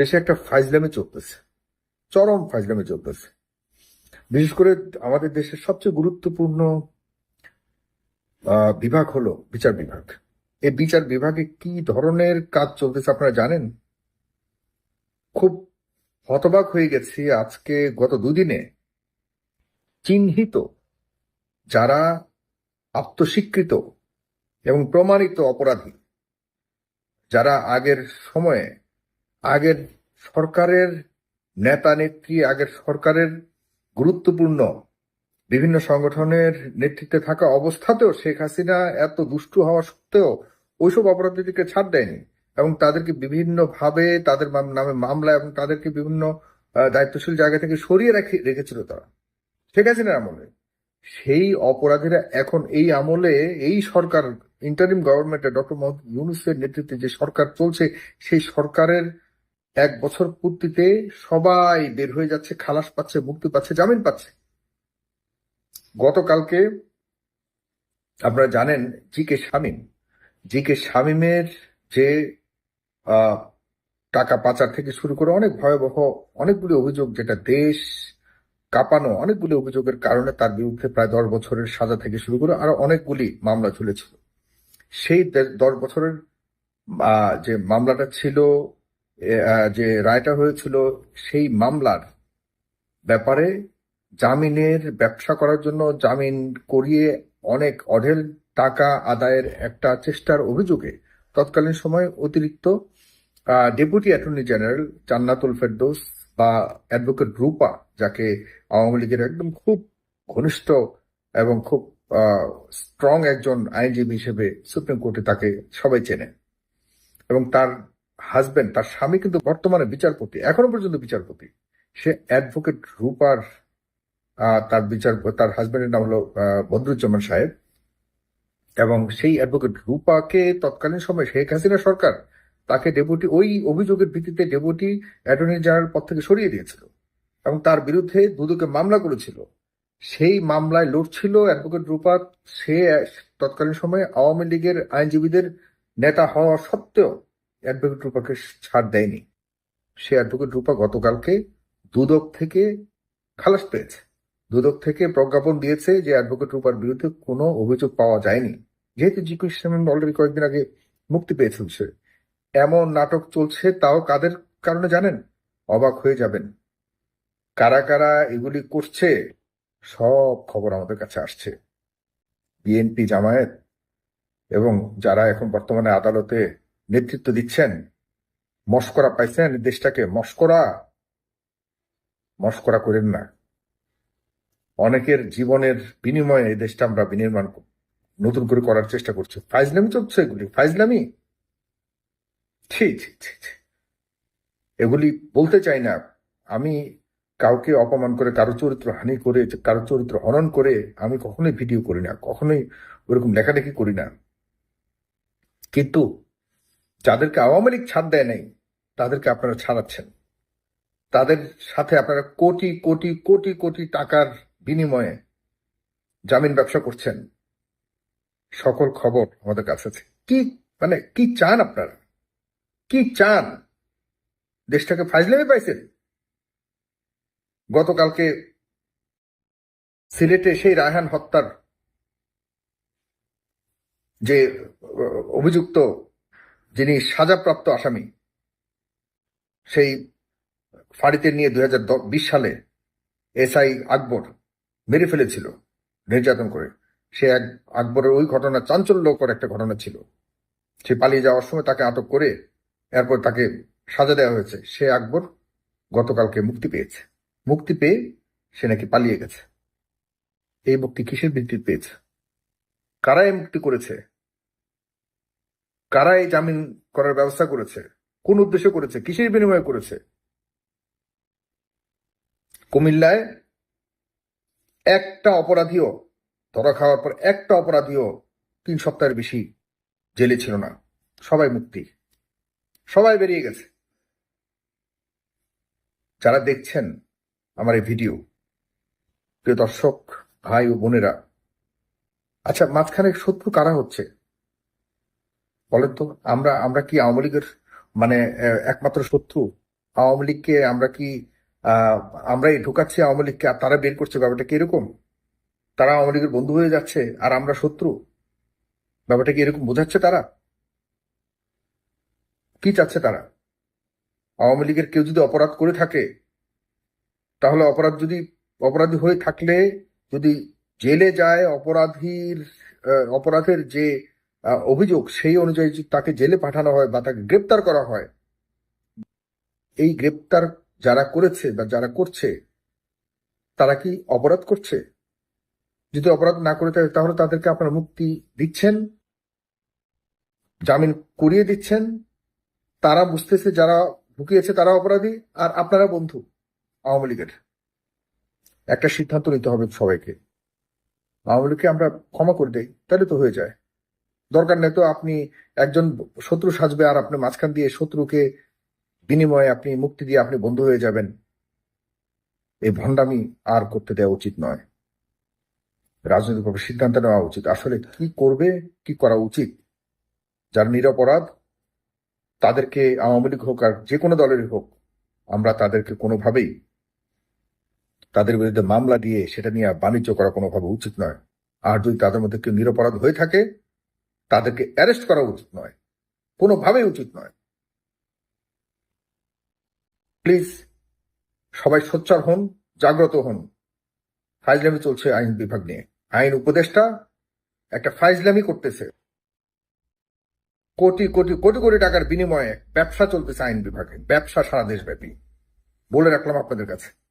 দেশে একটা ফাইজলামি চলতেছে, চরম ফাইজলামি চলতেছে। বিশেষ করে আমাদের দেশের সবচেয়ে গুরুত্বপূর্ণ বিভাগ হলো বিচার বিভাগ। এই বিচার বিভাগে কি ধরনের কাজ চলতেছে আপনারা জানেন? খুব হতবাক হয়ে গেছি আজকে গত দুদিনে। চিহ্নিত, যারা আত্মস্বীকৃত এবং প্রমাণিত অপরাধী, যারা আগের সময়ে আগের সরকারের নেতা নেত্রী, আগের সরকারের গুরুত্বপূর্ণ বিভিন্ন সংগঠনের নেতৃত্বে থাকা অবস্থাতেও শেখ হাসিনা এত দুষ্টু হওয়া সত্ত্বেও ওইসব অপরাধীদেরকে ছাড় দেয়নি এবং তাদেরকে বিভিন্ন ভাবে তাদের নামে মামলা এবং তাদেরকে বিভিন্ন দায়িত্বশীল জায়গা থেকে সরিয়ে রেখে রেখেছিল তারা। শেখ হাসিনার আমলে। সেই অপরাধীরা এখন এই আমলে, এই সরকার ইন্টারিম গভর্নমেন্টে ডক্টর মোহাম্মদ ইউনুসের নেতৃত্বে যে সরকার চলছে, সেই সরকারের এক বছর পূর্তিতে সবাই বের হয়ে যাচ্ছে, খালাস পাচ্ছে, মুক্তি পাচ্ছে, জামিন পাচ্ছে। গতকালকে আপনারা জানেন জি কে শামীম। জি কে শামীমের যে টাকা পাচার থেকে শুরু করে অনেক ভয়াবহ, অনেকগুলি অভিযোগ, যেটা দেশ কাঁপানো, অনেকগুলি অভিযোগের কারণে তার বিরুদ্ধে প্রায় দশ বছরের সাজা থেকে শুরু করে আরও অনেকগুলি মামলা ঝুলেছিল। সেই দশ বছরের যে মামলাটা ছিল যে রায়টা হয়েছিল সেই মামলার ব্যাপারে জামিনের ব্যবসা করার জন্য জামিন করিয়ে অনেক অঢেল টাকা আদায়ের একটা চেষ্টার অভিযোগে তৎকালীন সময় অতিরিক্ত deputy attorney general Jannatul Ferdous বা অ্যাডভোকেট রূপা, যাকে আওয়ামী লীগের একদম খুব ঘনিষ্ঠ এবং খুব স্ট্রং একজন আইনজীবী হিসেবে সুপ্রিম কোর্টে তাকে সবাই চেনে এবং তার হাজবেন্ড তার স্বামী কিন্তু বর্তমানে বিচারপতি, এখনও পর্যন্ত বিচারপতি। সে অ্যাডভোকেট রূপার তার বিচার, তার হাজবেন্ডের নাম হলো বদরুজ্জামান সাহেব। এবং সেই অ্যাডভোকেট রূপাকে তৎকালীন সময় শেখ হাসিনা সরকার তাকে ডেপুটি ওই অভিযোগের ভিত্তিতে ডেপুটি অ্যাটর্নি জেনারেল পদ থেকে সরিয়ে দিয়েছিল। এবং তার বিরুদ্ধে দুদকে মামলা করেছিল। সেই মামলায় লড়ছিল অ্যাডভোকেট রূপা। সে, তৎকালীন সময়ে আওয়ামী লীগের আইনজীবীদের নেতা হওয়া সত্ত্বেও অ্যাডভোকেট রূপাকে ছাড় দেয়নি। সে অ্যাডভোকেট রূপা গতকালকে দুদক থেকে খালাস পেয়েছে। দুদক থেকে প্রজ্ঞাপন দিয়েছে যে অ্যাডভোকেট রূপার বিরুদ্ধে কোনো অভিযোগ পাওয়া যায়নি। যেহেতু জিকু ইসলাম অলরেডি কয়েকদিন আগে মুক্তি পেয়েছিল সে। এমন নাটক চলছে, তাও কাদের কারণে জানেন? অবাক হয়ে যাবেন। কারা কারা এগুলি করছে, সব খবর আমাদের কাছে আসছে। বিএনপি জামায়াত এবং যারা এখন বর্তমানে আদালতে নেতৃত্ব দিচ্ছেন। মস্করা পাইছেন, দেশটাকে মস্করা। মস্করা করেন না। অনেকের জীবনের বিনিময়ে এই দেশটা আমরা বিনির্মাণ নতুন করে করার চেষ্টা করছি। ফাইজলামি চলছে এগুলি। ফাইজলামি? ছি ছি ছি। এগুলি বলতে চাই না। আমি কাউকে অপমান করে, কারও চরিত্র হানি করে, কারও চরিত্র হনন করে আমি কখনোই ভিডিও করি না। কখনোই ওরকম লেখালেখি করি না। কিন্তু যাদেরকে আওয়ামী লীগ ছাড় দেয় নাই, তাদেরকে আপনারা ছাড়াচ্ছেন। তাদের সাথে আপনারা কোটি কোটি কোটি কোটি টাকার বিনিময়ে জামিন ব্যবসা করছেন। সকল খবর আমাদের কাছে আছে। কি মানে কি চান আপনারা? কি চান? দেশটাকে ফাইজলামি পাইছেন? গতকালকে সিলেটে সেই রায়হান হত্যার যে, অভিযুক্ত যিনি সাজাপ্রাপ্ত আসামি, সেই ফাঁড়িতে নিয়ে দুই সালে এসআই আকবর মেরে ফেলেছিল নির্যাতন করে। সে এক আকবরের ওই ঘটনা চাঞ্চল্যকর একটা ঘটনা ছিল। সে পালিয়ে যাওয়ার সময় তাকে আটক করে এরপর তাকে সাজা দেওয়া হয়েছে। সে আকবর গতকালকে মুক্তি পেয়েছে। মুক্তি পেয়ে সে নাকি পালিয়ে গেছে। এই মুক্তি কিসের ভিত্তিতে পেয়েছে? কারা এই মুক্তি করেছে? কারা এই জামিন করার ব্যবস্থা করেছে? কোন উদ্দেশ্যে করেছে? কিসের বিনিময়ে করেছে? কুমিল্লায় একটা অপরাধীও, ধরা খাওয়ার পর একটা অপরাধীও তিন সপ্তাহের বেশি জেলে ছিল না। সবাই মুক্তি। সবাই বেরিয়ে গেছে। যারা দেখছেন আমার এই ভিডিও, প্রিয় দর্শক, ভাই ও বোনেরা আচ্ছা মাঝখানে শত্রু কারা হচ্ছে? বলেন তো, আমরা আমরা কি আওয়ামী লীগের মানে একমাত্র শত্রু? আওয়ামী লীগকে আমরা কি আমরাই ঢুকাচ্ছি আওয়ামী লীগকে? আর তারা বের করছে, ব্যাপারটা কি এরকম? তারা আওয়ামী লীগের বন্ধু হয়ে যাচ্ছে, আর আমরা শত্রু? ব্যাপারটা কি এরকম বোঝাচ্ছে তারা? কি চাচ্ছে তারা? আওয়ামী লীগের কেউ যদি অপরাধ করে থাকে, তাহলে অপরাধ যদি, অপরাধী হয়ে থাকলে, যদি জেলে যায় অপরাধীর অপরাধের যে অভিযোগ সেই অনুযায়ী তাকে জেলে পাঠানো হয় বা তাকে গ্রেপ্তার করা হয়, এই গ্রেপ্তার যারা করেছে বা যারা করছে, তারা কি অপরাধ করছে? যদি অপরাধ না করে থাকে, তাহলে তাদেরকে আপনারা মুক্তি দিচ্ছেন? জামিন করিয়ে দিচ্ছেন? তারা বুঝতেছে যারা ঢুকিয়েছে তারা অপরাধী? আর আপনারা বন্ধু, আওয়ামী লীগের, একটা সিদ্ধান্ত নিতে হবে সবাইকে। আওয়ামী লীগকে আমরা ক্ষমা করে দেই, তাহলে তো হয়ে যায়। দরকার নেই তো আপনি একজন শত্রু সাজবে আর আপনি মাঝখান দিয়ে শত্রুকে বিনিময়ে আপনি মুক্তি দিয়ে আপনি বন্ধু হয়ে যাবেন। এই ভণ্ডামি আর করতে দেওয়া উচিত নয়। রাজনৈতিকভাবে সিদ্ধান্ত নেওয়া উচিত। আসলে কি করবে, কি করা উচিত? যারা নিরপরাধ, তাদেরকে আওয়ামী লীগ হোক আর যে কোনো দলেরই হোক, আমরা তাদেরকে কোনোভাবেই তাদের বিরুদ্ধে মামলা দিয়ে সেটা নিয়ে বাণিজ্য করা কোনোভাবে উচিত নয়। আর যদি তাদের মধ্যে কেউ নিরপরাধ হয়ে থাকে তাদেরকে অ্যারেস্ট করা উচিত নয়, কোনোভাবেই উচিত নয়। প্লিজ, সবাই সোচ্চার হন, জাগ্রত হন। ফাইজলামি চলছে আইন বিভাগ নিয়ে। আইন উপদেষ্টা একটা ফাইজলামি করতেছে। কোটি কোটি কোটি কোটি টাকার বিনিময়ে ব্যবসা চলতেছে আইন বিভাগে। ব্যবসা সারা দেশব্যাপী। বলে রাখলাম আপনাদের কাছে।